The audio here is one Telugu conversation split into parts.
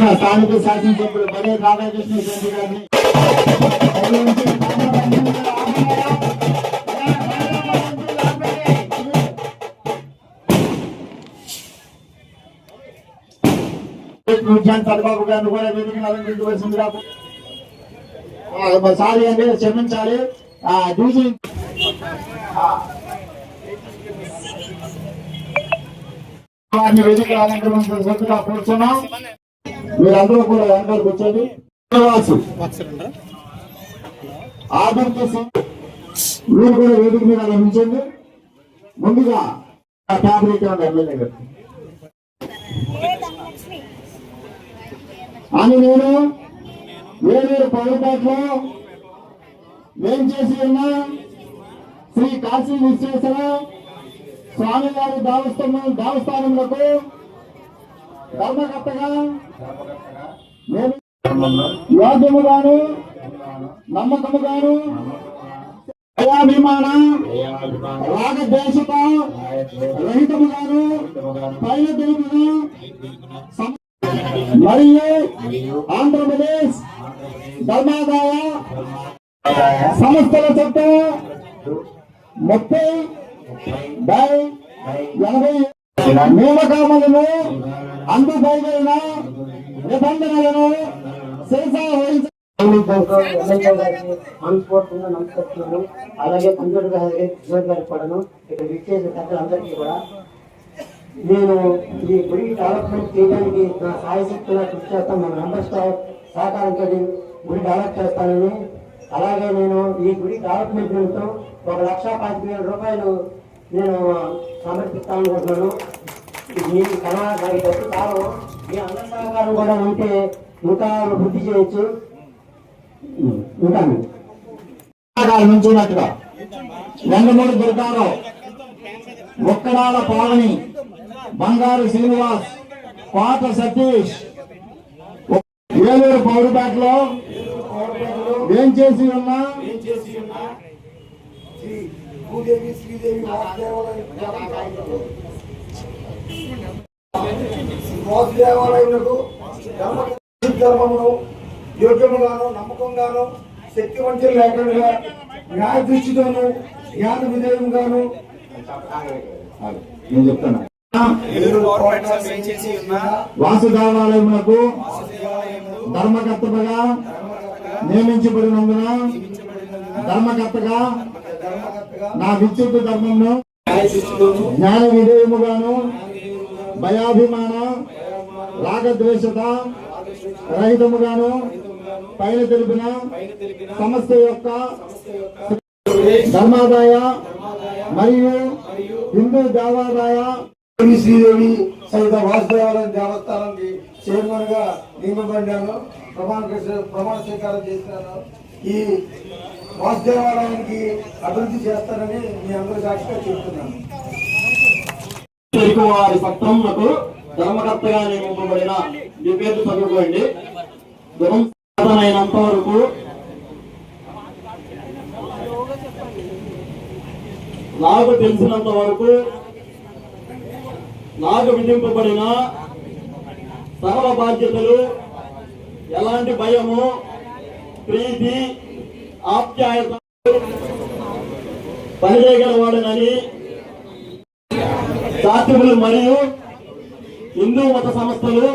స్థానిక శాసనసభ్యులు బడే రాధాకృష్ణ రెడ్డి గారిని. చంద్రబాబు గారిని కూడా వేదికను సారీ అండి క్షమించాలి. డీజీ వారిని వేదిక అలంకరించవలసిందిగా కూర్చున్నాం మీరందరూ కూడా వెనకాల కూర్చోండి. శ్రీనివాసు ఆదిత్య సింగ్ మీరు కూడా వేదిక మీద ముందుగా ఆ ఫ్యాబ్రిక్ ఎమ్మెల్యే గారు అని నేను వేరేరు పౌరపేటలో ఏం చేసి ఉన్నా శ్రీ కాశీ విశ్వేశ్వర స్వామివారి దేవస్థానం దేవస్థానములకు ధర్మకర్తగా యోగ్యముగాను నమ్మకముగాను దయాభిమాన రాగద్వేషత రహితముగాను పైన తెలుపును మరియు ఆంధ్రప్రదేశ్ ధర్మాదాయ సంస్థల చట్టం ముప్పై బై ఎనభై నియామకాలను అందుకోగలిగిన నిబంధనలను మనస్ఫూర్తిగా నమస్కరిస్తున్నాను. అలాగే కంప్యూటర్ గారికి కిషోర్ గారి కూడాను ఇక్కడ విచ్చేసిన పెద్దలందరికీ కూడా నేను ఈ గుడి డెవలప్మెంట్ చేయడానికి నా సాయశక్తిగా కృషి చేస్తాను. మన మెంబర్ స్టాఫ్ సహకారంతో గుడి డెవలప్ చేస్తానని. అలాగే నేను ఈ గుడి డెవలప్మెంట్ నిమిత్తం ఒక లక్ష పాతిక వేల రూపాయలు నేను సమర్పిస్తాను అనుకుంటున్నాను. మీ కళ నాకు డబ్బు చాలు. మీ అందరి సహకారం కూడా ఉంటే ఇంకా వృద్ధి చేయొచ్చు. ఉంటాను. నుంచున్నట్టుగా రంగమూడి దుర్గారావు ఒక్కడాల పావని బంగారు శ్రీనివాస్ పాత సతీష్ ఏలూరు పౌరుపేటలో ఏం చేసి ఉన్నా? శ్రీదేవి శ్రీదేవి వాసుదేవాలయములకు ధర్మ ధర్మమును యోగ్యముగాను నమ్మకంగాను శక్తివంతులు లేకుండా న్యాయ దృష్టితోను జ్ఞాన విధేయంగాను నేను ఉన్న వాసుదేవాలయములకు ధర్మకర్తగా నియమించబడినందున ధర్మకర్తగా నా విద్యుత్ ధర్మంను జ్ఞాన విధేయముగాను భయాభిమాన రాగద్వేషత రహితముగాను పైన తెలిపిన సంస్థ యొక్క ధర్మాదాయ మరియు హిందూ దేవాదాయ దేవి శ్రీదేవి సహిత వాసుదేవాలయం దేవస్థానానికి చైర్మన్గా నియమబడ్డాను ప్రమాణ ప్రమాణ స్వీకారం చేసినాను ఈ వాసుదేవాలయానికి అభివృద్ధి చేస్తానని మీ అందరి సాక్షిగా చెప్తున్నాను. తెలుగు వారి సత్రములకు ధర్మకర్తగా నియమింపబడిన మీ పేరు చదువుకోండి. ధర్మం వరకు నాకు తెలిసినంత వరకు నాకు విధింపబడిన సర్వ బాధ్యతలు ఎలాంటి భయము ప్రీతి ఆప్యాయత పనిచేయగలవాడనని శాస్త్రులు మరియు హిందూ మత సంస్థలు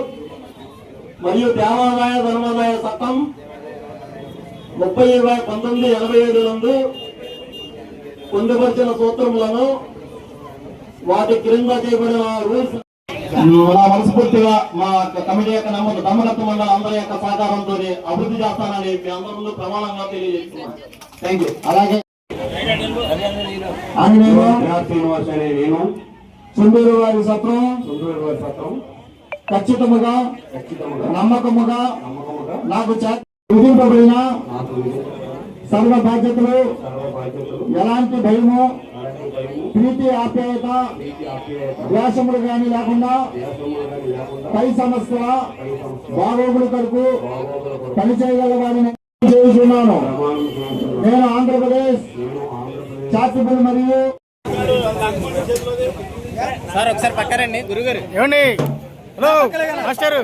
మరియు దేవాదాయ ధర్మాదాయ చట్టం ముప్పై ఇరవై పంతొమ్మిది ఎనభై ఏడు నందు పొందుపరిచిన సూత్రములను వాటి క్రింద చేయబడిన రూల్స్ నా మనస్ఫూర్తిగా మా కమిటీ యొక్క నమ్మకం దమ్మకత్వ మండలి అందరి యొక్క సహకారంతో అభివృద్ధి చేస్తానని మీ అందరి ముందు ప్రమాణంగా తెలియజేస్తున్నాను. థ్యాంక్ యూ అలాగే. నేను సుందూరు వారి సత్రం సుందూరు వారి సత్రం. ఖచ్చితముగా నమ్మకముగా నమ్మకముగా. నాకు విధింపబడిన సర్వ బాధ్యతలు ఎలాంటి భయము ప్రీతి ఆప్యాయత ద్వేషములు కానీ లేకుండా పై సంస్థ బాగోగుల కొరకు పనిచేయగల వారిని చేస్తున్నాను. నేను ఆంధ్రప్రదేశ్ చారిటబుల్ మరియు సార్ ఒకసారి పక్కరండి గురుగారు. ఏమండి? హలో మాస్టారు.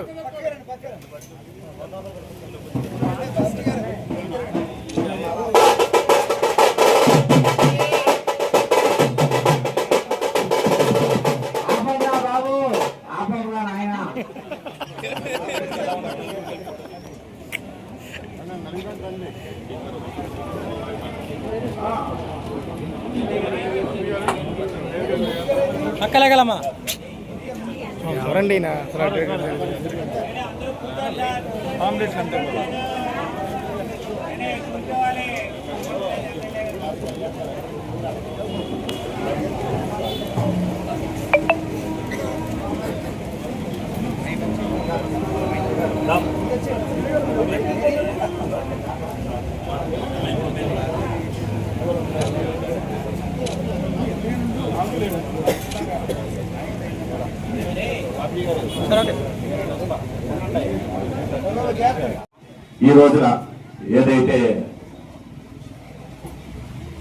బాబు నాయన. అక్కలేగలమ్మా ఎవరండి ఈయన అసలు అటు ఈ రోజున ఏదైతే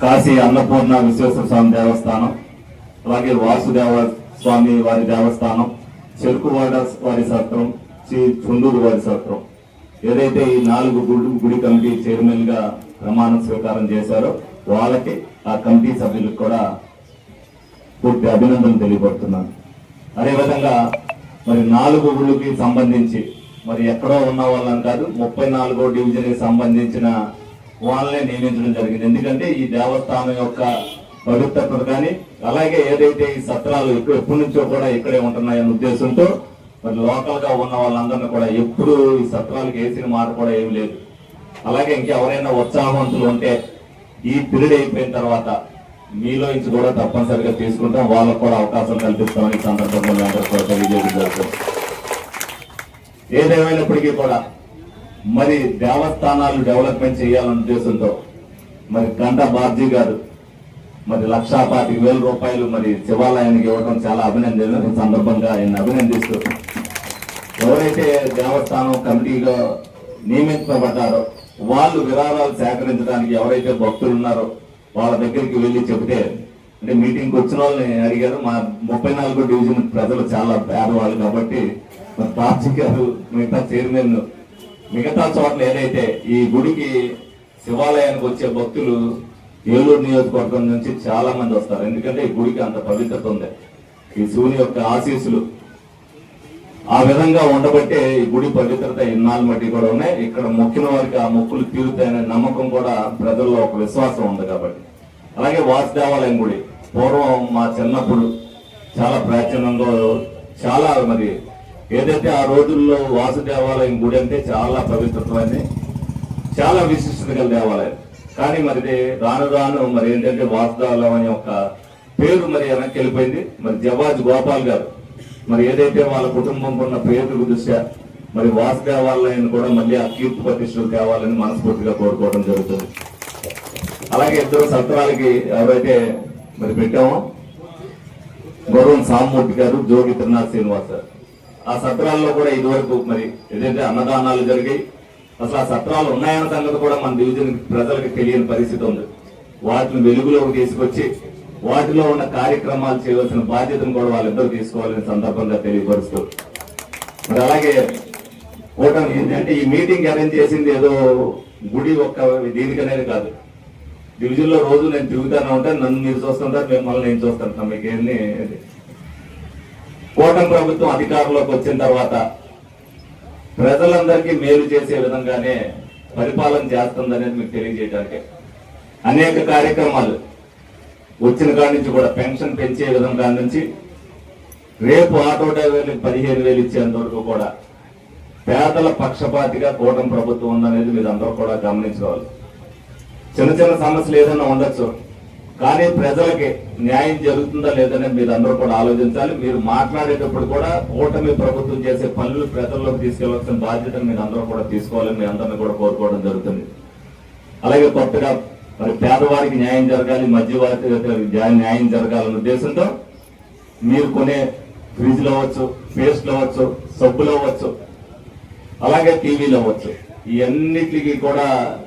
కాశీ అన్నపూర్ణ విశ్వేశ్వర స్వామి దేవస్థానం అలాగే వాసుదేవ స్వామి వారి దేవస్థానం చెరుకువాడ వారి సత్రం శ్రీ చుండూరు వారి సత్రం ఏదైతే ఈ నాలుగు గుడి గుడి కమిటీ చైర్మన్గా ప్రమాణ స్వీకారం చేశారో వాళ్ళకి ఆ కమిటీ సభ్యులకు కూడా పూర్తి అభినందనలు తెలియపడుతున్నాను. అదేవిధంగా మరి నాలుగు ఊళ్ళకి సంబంధించి మరి ఎక్కడో ఉన్న వాళ్ళని కాదు ముప్పై నాలుగో డివిజన్కి సంబంధించిన వాళ్ళనే నియమించడం జరిగింది. ఎందుకంటే ఈ దేవస్థానం యొక్క పవిత్రత కానీ అలాగే ఏదైతే ఈ సత్రాలు ఎక్కువ ఎప్పటి నుంచో కూడా ఇక్కడే ఉంటున్నాయనే ఉద్దేశంతో మరి లోకల్గా ఉన్న వాళ్ళందరినీ కూడా ఎప్పుడు ఈ సత్రాలకు వేసిన మాట కూడా ఏమి లేదు. అలాగే ఇంకెవరైనా ఉత్సాహవంతులు ఉంటే ఈ పీరియడ్ అయిపోయిన తర్వాత మీలో నుంచి కూడా తప్పనిసరిగా తీసుకుంటాం. వాళ్ళకు కూడా అవకాశం కల్పిస్తామని సందర్భంలో మీ తెలియజేయడం ఏదేమైనప్పటికీ కూడా మరి దేవస్థానాలు డెవలప్మెంట్ చేయాలనే ఉద్దేశంతో మరి గంట బాబ్జీ గారు మరి లక్షా పాతిక వేల రూపాయలు మరి శివాలయానికి ఇవ్వడం చాలా అభినందన సందర్భంగా ఆయన అభినందిస్తూ ఎవరైతే దేవస్థానం కమిటీలో నియమించబడ్డారో వాళ్ళు విరాళాలు సేకరించడానికి ఎవరైతే భక్తులు ఉన్నారో వాళ్ళ దగ్గరికి వెళ్ళి చెబితే అంటే మీటింగ్కి వచ్చిన వాళ్ళని అడిగారు. మా ముప్పై నాలుగో డివిజన్ ప్రజలు చాలా పేదవాళ్ళు కాబట్టి మరి బాబ్జీ గారు మిగతా చైర్మన్ మిగతా చోట్ల ఏదైతే ఈ గుడికి శివాలయానికి వచ్చే భక్తులు ఏలూరు నియోజకవర్గం నుంచి చాలా మంది వస్తారు. ఎందుకంటే ఈ గుడికి అంత పవిత్రత ఉంది. ఈ శివుని యొక్క ఆశీస్సులు ఆ విధంగా ఉండబట్టే ఈ గుడి పవిత్రత ఇన్నాళ్ళు మట్టి కూడా ఉన్నాయి. ఇక్కడ మొక్కిన వారికి ఆ మొక్కులు తీరుతాయనే నమ్మకం కూడా ప్రజల్లో ఒక విశ్వాసం ఉంది కాబట్టి. అలాగే వాసుదేవాలయం గుడి. పూర్వం మా చిన్నప్పుడు చాలా ప్రాచీనంగా చాలా మరి ఏదైతే ఆ రోజుల్లో వాసుదేవాలయం గుడి అంటే చాలా పవిత్రమైంది. చాలా విశిష్టత గల దేవాలయం. కానీ మరి రాను రాను మరి ఏంటంటే వాసుదేవాలయం యొక్క పేరు మరి వెనక్కి వెళ్ళిపోయింది. మరి జవాజ్ గోపాల్ గారు మరి ఏదైతే వాళ్ళ కుటుంబం ఉన్న పేరు దృష్ట్యా మరి వాసుదేవాలయం కూడా మళ్ళీ ఆ కీర్తి ప్రతిష్టలు తేవాలని మనస్ఫూర్తిగా కోరుకోవడం జరుగుతుంది. అలాగే ఇద్దరు సత్రాలకి ఎవరైతే మరి పెట్టామో గౌరవం సామూర్తి గారు జోగి త్రినాథ్ శ్రీనివాస్ గారు ఆ సత్రాల్లో కూడా ఇదివరకు మరి ఏదైతే అన్నదానాలు జరిగాయి అసలు ఆ సత్రాలు ఉన్నాయన్న సంగతి కూడా మన డివిజన్ ప్రజలకు తెలియని పరిస్థితి ఉంది. వాటిని వెలుగులోకి తీసుకొచ్చి వాటిలో ఉన్న కార్యక్రమాలు చేయవలసిన బాధ్యతను కూడా వాళ్ళిద్దరూ తీసుకోవాలని సందర్భంగా తెలియపరుస్తూ. మరి అలాగే కూటమి ఏంటంటే ఈ మీటింగ్ అరేంజ్ చేసింది ఏదో గుడి ఒక్క దీనికనేది కాదు. డివిజన్లో రోజు నేను తిరుగుతానే ఉంటాను నన్ను మీరు చూస్తుంటారు మిమ్మల్ని నేను చూస్తాను. మీకు కూటమి ప్రభుత్వం అధికారంలోకి వచ్చిన తర్వాత ప్రజలందరికీ మేలు చేసే విధంగానే పరిపాలన చేస్తుందనేది మీకు తెలియజేయడానికి అనేక కార్యక్రమాలు వచ్చిన కాడి నుంచి కూడా పెన్షన్ పెంచే విధం కాడి నుంచి రేపు ఆటో డ్రైవర్లకు పదిహేను వేలు ఇచ్చేంత వరకు కూడా పేదల పక్షపాతిగా కూటమి ప్రభుత్వం ఉందనేది మీరు అందరూ కూడా గమనించుకోవాలి. చిన్న చిన్న సమస్యలు ఏదైనా ఉండొచ్చు కానీ ప్రజలకి న్యాయం జరుగుతుందా లేదని మీరు అందరూ కూడా ఆలోచించాలి. మీరు మాట్లాడేటప్పుడు కూడా కూటమి ప్రభుత్వం చేసే పనులు ప్రజల్లోకి తీసుకెళ్ళాల్సిన బాధ్యతను మీరు అందరూ కూడా తీసుకోవాలని మీ అందరిని కూడా కోరుకోవడం జరుగుతుంది. అలాగే కొత్తగా మరి పేదవారికి న్యాయం జరగాలి మధ్యవారికి న్యాయం జరగాలన్న ఉద్దేశంతో మీరు కొనే ఫ్రిడ్జ్లు అవ్వచ్చు పేస్ట్లు అవ్వచ్చు సబ్బులు అవ్వచ్చు అలాగే టీవీలు అవ్వచ్చు. ఇవన్నిటికి కూడా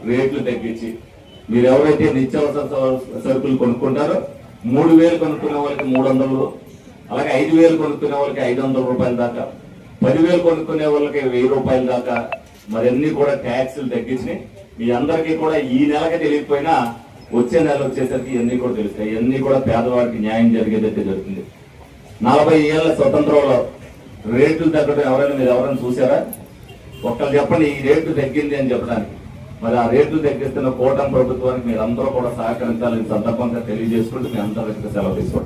రేట్లు తగ్గించి మీరు ఎవరైతే నిత్యావసర సరుకులు కొనుక్కుంటారో మూడు వేలు కొనుక్కునే వాళ్ళకి మూడు వందలు అలాగే ఐదు వేలు కొనుక్కునే వాళ్ళకి ఐదు వందల రూపాయల దాకా పదివేలు కొనుక్కునే వాళ్ళకి వెయ్యి రూపాయల దాకా మరన్నీ కూడా ట్యాక్స్లు తగ్గించినాయి. మీ అందరికీ కూడా ఈ నెలకి తెలియకపోయినా వచ్చే నెల వచ్చేసరికి ఇవన్నీ కూడా తెలుస్తాయి. ఇవన్నీ కూడా పేదవాడికి న్యాయం జరిగేదైతే జరుగుతుంది. నలభై ఏళ్ళ స్వతంత్రంలో రేట్లు తగ్గడం ఎవరైనా మీరు ఎవరైనా చూసారా ఒక్కరు చెప్పండి ఈ రేటు తగ్గింది అని చెప్పడానికి. మరి ఆ రేట్లు తగ్గిస్తున్న కూటమి ప్రభుత్వానికి మీరు అందరూ కూడా సహకరించాలని సందర్భంగా తెలియజేసుకుంటూ మీ అందరికీ సెలవు తీసుకోండి